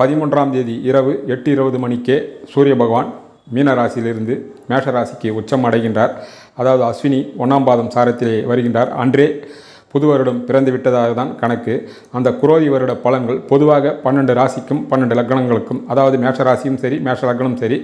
பதிமூன்றாம் தேதி இரவு எட்டு இருபது மணிக்கே சூரிய பகவான் மீன ராசியிலிருந்து மேஷ ராசிக்கு உச்சம் அடைகின்றார். அதாவது அஸ்வினி ஒன்றாம் பாதம் சாரத்திலே வருகின்றார். அன்றே புது வருடம் பிறந்து விட்டதாக தான் கணக்கு. அந்த குரோதி வருட பலன்கள் பொதுவாக பன்னெண்டு ராசிக்கும் பன்னெண்டு லக்னங்களுக்கும் அதாவது மேஷ ராசியும் சரி மேஷ லக்னம் சரி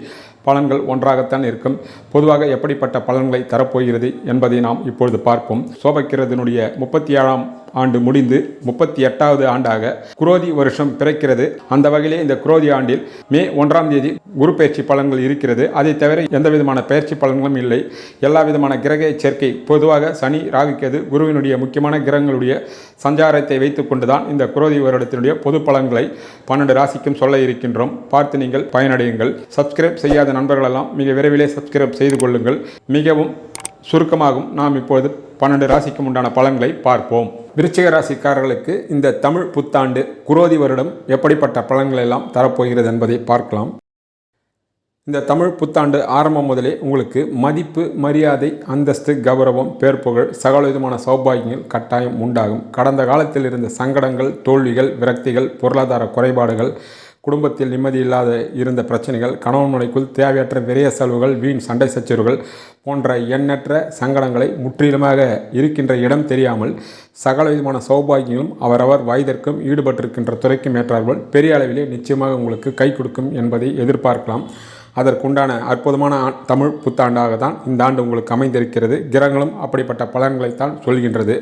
பலன்கள் ஒன்றாகத்தான் இருக்கும். பொதுவாக எப்படிப்பட்ட பலன்களை தரப்போகிறது என்பதை நாம் இப்பொழுது பார்ப்போம். சோபக்கிரதனுடைய முப்பத்தி ஏழாம் ஆண்டு முடிந்து முப்பத்தி எட்டாவது ஆண்டாக குரோதி வருஷம் பிறக்கிறது. அந்த வகையிலே இந்த குரோதி ஆண்டில் மே ஒன்றாம் தேதி குரு பயிற்சி பலன்கள் இருக்கிறது. அதை தவிர எந்த விதமான பயிற்சி பலன்களும் இல்லை. எல்லா விதமான கிரக சேர்க்கை பொதுவாக சனி ராகுக்கிறது குருவினுடைய முக்கியமான கிரகங்களுடைய சஞ்சாரத்தை வைத்துக்கொண்டு கொண்டுதான் இந்த குரோதி வருடத்தினுடைய பொது பலன்களை பன்னெண்டு ராசிக்கும் சொல்ல இருக்கின்றோம். பார்த்து நீங்கள் பயனடையுங்கள். சப்ஸ்கிரைப் செய்யாத நண்பர்களெல்லாம் மிக விரைவிலே சப்ஸ்கிரைப் செய்து கொள்ளுங்கள். மிகவும் சுருக்கமாகும் நாம் இப்பொழுது பன்னெண்டு ராசிக்கும் உண்டான பலன்களை பார்ப்போம். விருச்சிக ராசிக்காரர்களுக்கு இந்த தமிழ் புத்தாண்டு குரோதி வருடம் எப்படிப்பட்ட பலன்கள் எல்லாம் தரப்போகிறது என்பதை பார்க்கலாம். இந்த தமிழ் புத்தாண்டு ஆரம்பம் முதலே உங்களுக்கு மதிப்பு மரியாதை அந்தஸ்து கௌரவம் பேர்ப்புகழ் சகல விதமான சௌபாகியங்கள் கட்டாயம் உண்டாகும். கடந்த காலத்தில் இருந்த சங்கடங்கள் தோல்விகள் விரக்திகள் பொருளாதார குறைபாடுகள் குடும்பத்தில் நிம்மதி இல்லாத இருந்த பிரச்சனைகள் கணவன் முனைக்குள் தேவையற்ற விரைய செலவுகள் வீண் சண்டை சச்சரவுகள் போன்ற எண்ணற்ற சங்கடங்களை முற்றிலுமாக இருக்கின்ற இடம் தெரியாமல் சகல விதமான சௌபாகியங்களும் அவரவர் வயதிற்கும் ஈடுபட்டிருக்கின்ற துறைக்கும் ஏற்றார்கள் பெரிய அளவிலே நிச்சயமாக உங்களுக்கு கை கொடுக்கும் என்பதை எதிர்பார்க்கலாம். அதற்குண்டான அற்புதமான தமிழ் புத்தாண்டாக தான் இந்த ஆண்டு உங்களுக்கு அமைந்திருக்கிறது. கிரகங்களும் அப்படிப்பட்ட பலன்களைத்தான் சொல்கின்றது.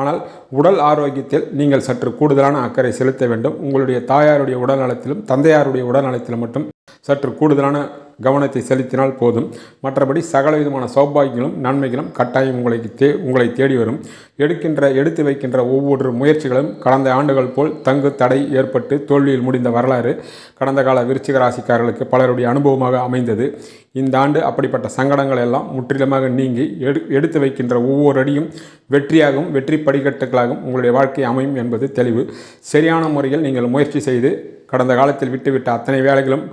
ஆனால் உடல் ஆரோக்கியத்தில் நீங்கள் சற்று கூடுதலான அக்கறை செலுத்த வேண்டும். உங்களுடைய தாயாருடைய உடல் நலத்திலும் தந்தையாருடைய உடல் நலத்திலும் மட்டும் சற்று கூடுதலான கவனத்தை செலுத்தினால் போதும். மற்றபடி சகல விதமான சௌபாகியங்களும் நன்மைகளும் கட்டாயம் உங்களை தே உங்களை தேடி வரும். எடுக்கின்ற எடுத்து வைக்கின்ற ஒவ்வொரு முயற்சிகளும் கடந்த ஆண்டுகள் போல் தங்கு தடை ஏற்பட்டு தோல்வியில் முடிந்த வரலாறு. கடந்த கால விருச்சிக ராசிக்காரர்களுக்கு பலருடைய அனுபவமாக அமைந்தது. இந்த ஆண்டு அப்படிப்பட்ட சங்கடங்கள் எல்லாம் முற்றிலுமாக நீங்கி எடு எடுத்து வைக்கின்ற ஒவ்வொரு அடியும் வெற்றியாகவும் வெற்றி படிக்கட்டுகளாகவும் உங்களுடைய வாழ்க்கை அமையும் என்பது தெளிவு. சரியான முறையில் நீங்கள் முயற்சி செய்து கடந்த காலத்தில் விட்டுவிட்ட அத்தனை வேலைகளும்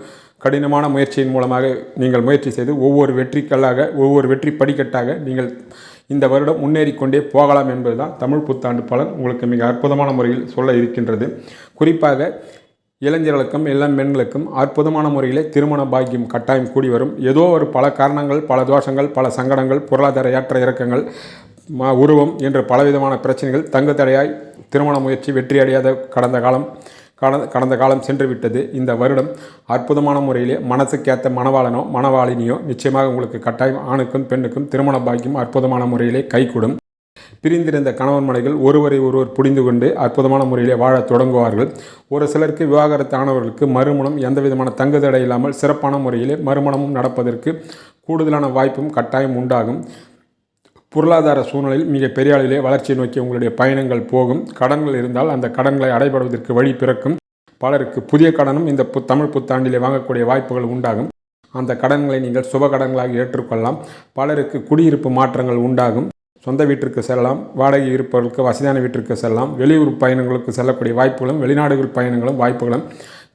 கடினமான முயற்சியின் மூலமாக நீங்கள் முயற்சி செய்து ஒவ்வொரு வெற்றிக்கல்லாக ஒவ்வொரு வெற்றி படிக்கட்டாக நீங்கள் இந்த வருடம் முன்னேறி கொண்டே போகலாம் என்பதுதான் தமிழ் புத்தாண்டு பலன். உங்களுக்கு மிக அற்புதமான முறையில் சொல்ல இருக்கின்றது. குறிப்பாக இளைஞர்களுக்கும் இளம் பெண்களுக்கும் அற்புதமான முறையிலே திருமண பாக்கியம் கட்டாயம் கூடி வரும். ஏதோ ஒரு பல காரணங்கள் பல தோஷங்கள் பல சங்கடங்கள் பொருளாதார ஏற்ற இறக்கங்கள் ம உருவம் என்று பலவிதமான பிரச்சனைகள் தங்கு தடையாய் திருமண முயற்சி வெற்றியடையாத கடந்த காலம். கடந்த கடந்த காலம் சென்று விட்டது இந்த வருடம் அற்புதமான முறையிலே மனசுக்கேற்ற மணவாளனோ மணவாளினியோ நிச்சயமாக உங்களுக்கு கட்டாயம் ஆணுக்கும் பெண்ணுக்கும் திருமண பாக்கியம் அற்புதமான முறையிலே கைகூடும். பிரிந்திருந்த கணவன் மனைகள் ஒருவரை ஒருவர் புரிந்து கொண்டு அற்புதமான முறையிலே வாழத் தொடங்குவார்கள். ஒரு சிலருக்கு விவாகரத்து ஆனவர்களுக்கு மறுமணம் எந்த விதமான தங்குதடை இல்லாமல் சிறப்பான முறையிலே மறுமணமும் நடப்பதற்கு கூடுதலான வாய்ப்பும் கட்டாயம் உண்டாகும். பொருளாதார சூழ்நிலையில் மிக பெரிய அளவிலே வளர்ச்சியை நோக்கி உங்களுடைய பயணங்கள் போகும். கடன்கள் இருந்தால் அந்த கடன்களை அடைபடுவதற்கு வழி பிறக்கும். பலருக்கு புதிய கடனும் இந்த பு தமிழ் புத்தாண்டிலே வாங்கக்கூடிய வாய்ப்புகள் உண்டாகும். அந்த கடன்களை நீங்கள் சுப கடன்களாக ஏற்றுக்கொள்ளலாம். பலருக்கு குடியிருப்பு மாற்றங்கள் உண்டாகும். சொந்த வீட்டிற்கு செல்லலாம். வாடகை இருப்பவர்களுக்கு வசதியான வீட்டிற்கு செல்லலாம். வெளியூர் பயணங்களுக்கு செல்லக்கூடிய வாய்ப்புகளும் வெளிநாடுகள் பயணங்களும் வாய்ப்புகளும்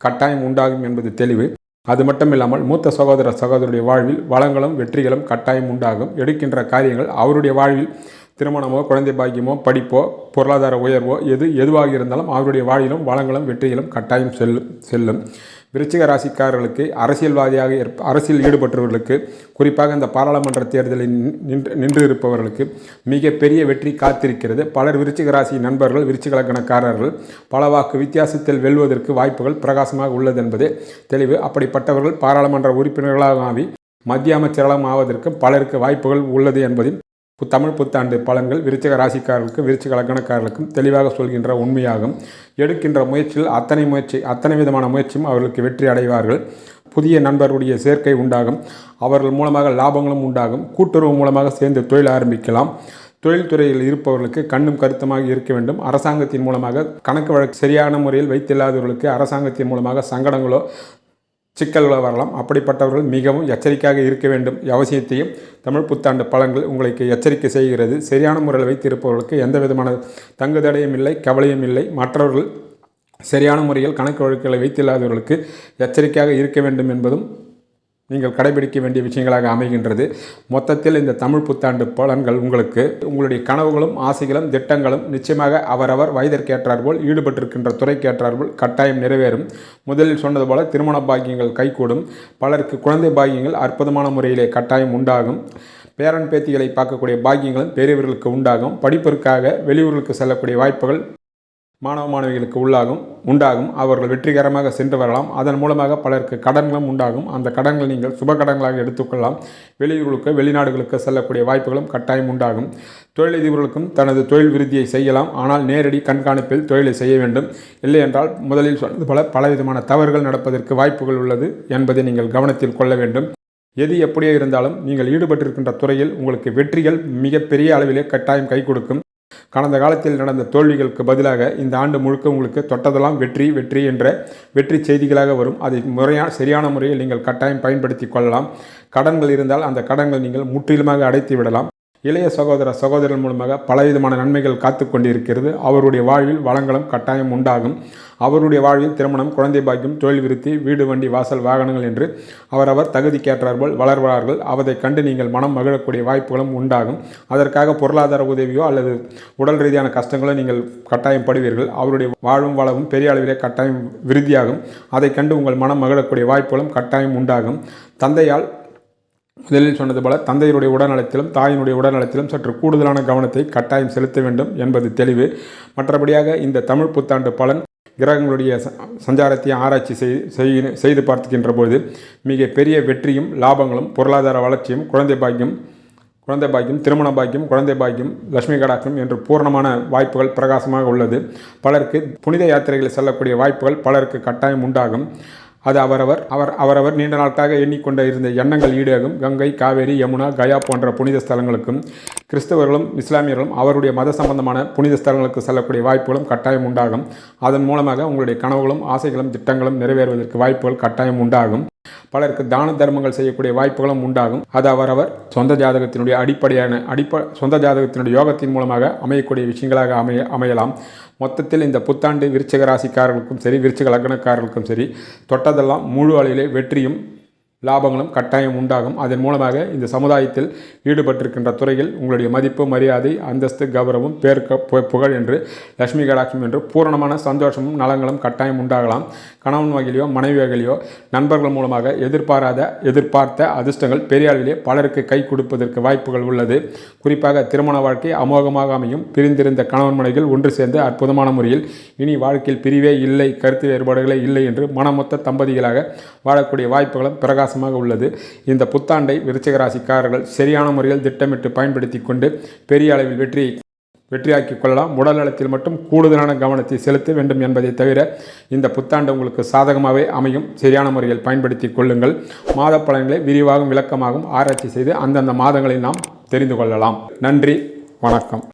கட்டாயம் உண்டாகும் என்பது தெளிவு. அது மட்டும் இல்லாமல் மூத்த சகோதர சகோதரருடைய வாழ்வில் வளங்களும் வெற்றிகளும் கட்டாயம் உண்டாகும். எடுக்கின்ற காரியங்கள் அவருடைய வாழ்வில் திருமணமோ குழந்தை பாக்கியமோ படிப்போ பொருளாதார உயர்வோ எது எதுவாக இருந்தாலும் அவருடைய வாழ்விலும் வளங்களும் வெற்றிகளும் கட்டாயம் செல்லும் செல்லும். விருச்சிக ராசிக்காரர்களுக்கு அரசியல்வாதியாக அரசியல் ஈடுபட்டவர்களுக்கு குறிப்பாக இந்த பாராளுமன்ற தேர்தலில் நின்று நின்று இருப்பவர்களுக்கு மிகப்பெரிய வெற்றி காத்திருக்கிறது. பலர் விருச்சிக ராசி நண்பர்கள் விருச்சிக லக்னக்காரர்கள் பல வாக்கு வித்தியாசத்தில் வெல்வதற்கு வாய்ப்புகள் பிரகாசமாக உள்ளது என்பது தெளிவு. அப்படிப்பட்டவர்கள் பாராளுமன்ற உறுப்பினர்களாக ஆகி மத்திய அமைச்சர்களாக ஆவதற்கு பலருக்கு வாய்ப்புகள் உள்ளது என்பதில் தமிழ் புத்தாண்டு பலன்கள் விருச்சிக ராசிக்காரர்களுக்கும் விருச்சிக லக்கணக்காரர்களுக்கும் தெளிவாக சொல்கின்ற உண்மையாகும். எடுக்கின்ற முயற்சியில் அத்தனை முயற்சி அத்தனை விதமான முயற்சியும் அவர்களுக்கு வெற்றி அடைவார்கள். புதிய நண்பர்களுடைய சேர்க்கை உண்டாகும். அவர்கள் மூலமாக லாபங்களும் உண்டாகும். கூட்டுறவு மூலமாக சேர்ந்து தொழில் ஆரம்பிக்கலாம். தொழில்துறையில் இருப்பவர்களுக்கு கண்ணும் கருத்துமாக இருக்க வேண்டும். அரசாங்கத்தின் மூலமாக கணக்கு வழக்கு சரியான முறையில் வைத்தில்லாதவர்களுக்கு அரசாங்கத்தின் மூலமாக சங்கடங்களோ சிக்கல்களோ வரலாம். அப்படிப்பட்டவர்கள் மிகவும் எச்சரிக்கையாக இருக்க வேண்டும். அவசியத்தையும் தமிழ் புத்தாண்டு பழங்கள் உங்களுக்கு எச்சரிக்கை செய்கிறது. சரியான முறையில் வைத்திருப்பவர்களுக்கு எந்த விதமான தங்கு தடையும் இல்லை கவலையும் இல்லை. மற்றவர்கள் சரியான முறையில் கணக்கு வழக்குகளை வைத்தில்லாதவர்களுக்கு எச்சரிக்கையாக இருக்க வேண்டும் என்பதும் நீங்கள் கடைபிடிக்க வேண்டிய விஷயங்களாக அமைகின்றது. மொத்தத்தில் இந்த தமிழ் புத்தாண்டு பலன்கள் உங்களுக்கு உங்களுடைய கனவுகளும் ஆசைகளும் திட்டங்களும் நிச்சயமாக அவரவர் வயதிற்கேற்றாற்போல் ஈடுபட்டிருக்கின்ற துறைக்கேற்றார்போல் கட்டாயம் நிறைவேறும். முதலில் சொன்னது போல திருமண பாக்கியங்கள் கைகூடும். பலருக்கு குழந்தை பாக்கியங்கள் அற்புதமான முறையிலே கட்டாயம் உண்டாகும். பேரன் பேத்திகளை பார்க்கக்கூடிய பாக்கியங்களும் பெரியவர்களுக்கு உண்டாகும். படிப்பிற்காக வெளியூர்களுக்கு செல்லக்கூடிய வாய்ப்புகள் மாணவ மாணவிகளுக்கு உள்ளாகும் உண்டாகும். அவர்கள் வெற்றிகரமாக சென்று வரலாம். அதன் மூலமாக பலருக்கு கடன்களும் உண்டாகும். அந்த கடன்களை நீங்கள் சுப கடன்களாக எடுத்துக்கொள்ளலாம். வெளியூர்களுக்கு வெளிநாடுகளுக்கு செல்லக்கூடிய வாய்ப்புகளும் கட்டாயம் உண்டாகும். தொழிலதிபர்களுக்கும் தனது தொழில் விருத்தியை செய்யலாம். ஆனால் நேரடி கண்காணிப்பில் தொழிலை செய்ய வேண்டும். இல்லை என்றால் முதலில் சொன்னது போல பலவிதமான தவறுகள் நடப்பதற்கு வாய்ப்புகள் உள்ளது என்பதை நீங்கள் கவனத்தில் கொள்ள வேண்டும். எது எப்படியோ இருந்தாலும் நீங்கள் ஈடுபட்டிருக்கின்ற துறையில் உங்களுக்கு வெற்றிகள் மிகப்பெரிய அளவிலே கட்டாயம் கை கொடுக்கும். கடந்த காலத்தில் நடந்த தோல்விகளுக்கு பதிலாக இந்த ஆண்டு முழுக்க உங்களுக்கு தொட்டதெல்லாம் வெற்றி வெற்றி என்ற வெற்றி செய்திகளாக வரும். அதை முறையான சரியான முறையில் நீங்கள் கட்டாயம் பயன்படுத்தி கொள்ளலாம். கடன்கள் இருந்தால் அந்த கடன்கள் நீங்கள் முற்றிலுமாக அடைத்து விடலாம். இளைய சகோதர சகோதரர் மூலமாக பலவிதமான நன்மைகள் காத்து கொண்டிருக்கிறது. அவருடைய வாழ்வில் வளங்களும் கட்டாயம் உண்டாகும். அவருடைய வாழ்வில் திருமணம் குழந்தை பாக்கியம் தொழில் விருத்தி வீடு வண்டி வாசல் வாகனங்கள் என்று அவரவர் தகுதிக்கேற்றார்கள் வளர்வார்கள். அவதை கண்டு நீங்கள் மனம் மகிழக்கூடிய வாய்ப்புகளும் உண்டாகும். அதற்காக பொருளாதார உதவியோ அல்லது உடல் ரீதியான கஷ்டங்களோ நீங்கள் கட்டாயம் படுவீர்கள். அவருடைய வாழும் வளவும் பெரிய அளவிலே கட்டாயம் விருத்தியாகும். அதை கண்டு உங்கள் மனம் மகிழக்கூடிய வாய்ப்புகளும் கட்டாயம் உண்டாகும். தந்தையால் முதலில் சொன்னது போல தந்தையினுடைய உடல்நலத்திலும் தாயினுடைய உடல்நலத்திலும் சற்று கூடுதலான கவனத்தை கட்டாயம் செலுத்த வேண்டும் என்பது தெளிவு. மற்றபடியாக இந்த தமிழ் புத்தாண்டு பலன் கிரகங்களுடைய ச- சஞ்சாரத்தை ஆராய்ச்சி செய்- செய்- செய்து பார்த்துக்கின்ற பொழுது மிக பெரிய வெற்றியும் லாபங்களும் பொருளாதார வளர்ச்சியும் குழந்தை பாக்கியம் குழந்தை பாக்கியம் திருமண பாக்கியம் குழந்தை பாக்கியம் லட்சுமி கடாக்கம் என்று பூர்ணமான வாய்ப்புகள் பிரகாசமாக உள்ளது. பலருக்கு புனித யாத்திரைகளில் செல்லக்கூடிய வாய்ப்புகள் பலருக்கு கட்டாயம் உண்டாகும். அது அவரவர் அவர் அவரவர் நீண்ட நாட்களாக எண்ணிக்கொண்ட இருந்த எண்ணங்கள் ஈடாகும். கங்கை காவேரி யமுனா கயா போன்ற புனித ஸ்தலங்களுக்கும் கிறிஸ்தவர்களும் இஸ்லாமியர்களும் அவருடைய மத சம்பந்தமான புனித ஸ்தலங்களுக்கு செல்லக்கூடிய வாய்ப்புகளும் கட்டாயம் உண்டாகும். அதன் மூலமாக உங்களுடைய கனவுகளும் ஆசைகளும் திட்டங்களும் நிறைவேறுவதற்கு வாய்ப்புகள் கட்டாயம் உண்டாகும். பலருக்கு தான தர்மங்கள் செய்யக்கூடிய வாய்ப்புகளும் உண்டாகும். அது அவரவர் சொந்த ஜாதகத்தினுடைய அடிப்படையான அடிப்ப சொந்த ஜாதகத்தினுடைய யோகத்தின் மூலமாக அமையக்கூடிய விஷயங்களாக அமைய அமையலாம். மொத்தத்தில் இந்த புத்தாண்டு விருச்சிக ராசிக்காரர்களுக்கும் சரி விருச்சிக லக்னக்காரர்களுக்கும் சரி தொட்டதெல்லாம் முழு அளவிலே வெற்றியும் லாபங்களும் கட்டாயம் உண்டாகும். அதன் மூலமாக இந்த சமுதாயத்தில் ஈடுபட்டிருக்கின்ற துறையில் உங்களுடைய மதிப்பு மரியாதை அந்தஸ்து கௌரவம் பேர் புகழ் என்று லட்சுமி கடாட்சம் என்று பூரணமான சந்தோஷமும் நலங்களும் கட்டாயம் உண்டாகலாம். கணவன் வகையிலையோ மனைவி வகையிலையோ நண்பர்கள் மூலமாக எதிர்பாராத எதிர்பார்த்த அதிர்ஷ்டங்கள் பெரிய அளவிலே பலருக்கு கை கொடுப்பதற்கு வாய்ப்புகள் உள்ளது. குறிப்பாக திருமண வாழ்க்கை அமோகமாக அமையும். பிரிந்திருந்த கணவன் மனைவிகள் ஒன்று சேர்ந்து அற்புதமான முறையில் இனி வாழ்க்கையில் பிரிவே இல்லை கருத்து வேறுபாடுகளே இல்லை என்று மனமொத்த தம்பதிகளாக வாழக்கூடிய வாய்ப்புகளும் பிரகாசமாக உள்ளது. இந்த புத்தாண்டை விருச்சிக ராசிக்காரர்கள் சரியான முறையில் திட்டமிட்டு பயன்படுத்தி கொண்டு பெரிய அளவில் வெற்றியை வெற்றியாக்கி கொள்ளலாம். உடல் நலத்தில் மட்டும் கூடுதலான கவனத்தை செலுத்த வேண்டும் என்பதை தவிர இந்த புத்தாண்டு உங்களுக்கு சாதகமாகவே அமையும். சரியான முறையில் பயன்படுத்தி கொள்ளுங்கள். மாத பலன்களை விரிவாகவும் விளக்கமாகவும் ஆராய்ச்சி செய்து அந்தந்த மாதங்களில் நாம் தெரிந்து கொள்ளலாம். நன்றி வணக்கம்.